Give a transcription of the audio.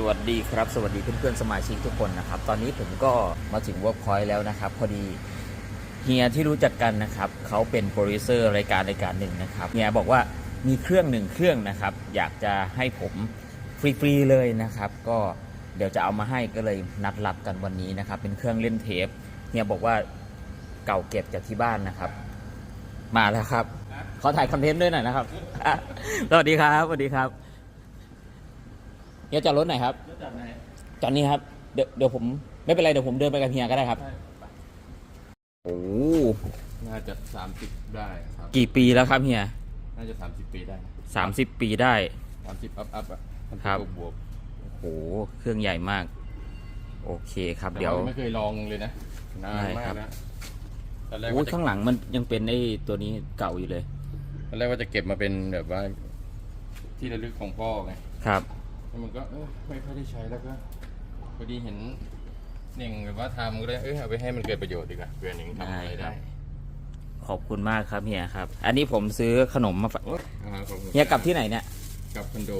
สวัสดีครับ สวัสดีเพื่อนๆสมาชิกทุกคนนะครับ ตอนนี้ผมก็มาถึง Workpoint แล้วนะครับ พอดีเฮียที่รู้จักกันนะครับเขาเป็นโปรดิวเซอร์รายการรายการหนึ่งนะครับเฮียบอกว่ามีเครื่องหนึ่งเครื่องนะครับ อยากจะให้ผมฟรีๆเลยนะครับ ก็เดี๋ยวจะเอามาให้ก็เลยนัดรับกันวันนี้นะครับ เป็นเครื่องเล่นเทปเฮียบอกว่าเก่าเก็บจากที่บ้านนะครับ มาแล้วครับขอถ่ายคอนเทนต์ด้วยหน่อยนะครับ สวัสดีครับสวัสดีครับ เฮียจอดรถไหนอยครับจากไหนจอดนี้ครับเดี๋ยวเดี๋ยวผมไม่เป็นไรเดี๋ยวผมเดินไปกับเฮียก็ได้ครับโอ้น่าจะสามสิบได้ครับ กี่ปีแล้วครับเฮียน่าจะสามสิบปีได้สามสิบปีได้ สามสิบอัพอัพอะ30ครับ บวกโอ้เครื่องใหญ่มาก โอเคครับๆเดี๋ยวแต่าไม่เคยลองเลยนะนานได้มาครักบนะตอนแรกโอ้ว่าจะข้างหลังมันยังเป็นไอ้ตัวนี้เก่าอยู่เลย ตอนแรกว่าจะเก็บมาเป็นแบบว่า ที่ระลึกของพ่อไงครับ แล้วมันก็เออไม่ค่อยได้ใช้แล้วก็พอดีเห็นเน่งแบบว่าทำก็เลยเออเอาไปให้มันเกิดประโยชน์ดีกว่าเพื่อนเน่งทำได้อะไรครัได้บขอบคุณมากครับเฮียครับ อันนี้ผมซื้อขนมมาฝากอ่าขอบคุณเฮียกลับที่ไหนเนี่ย กลับคอนโด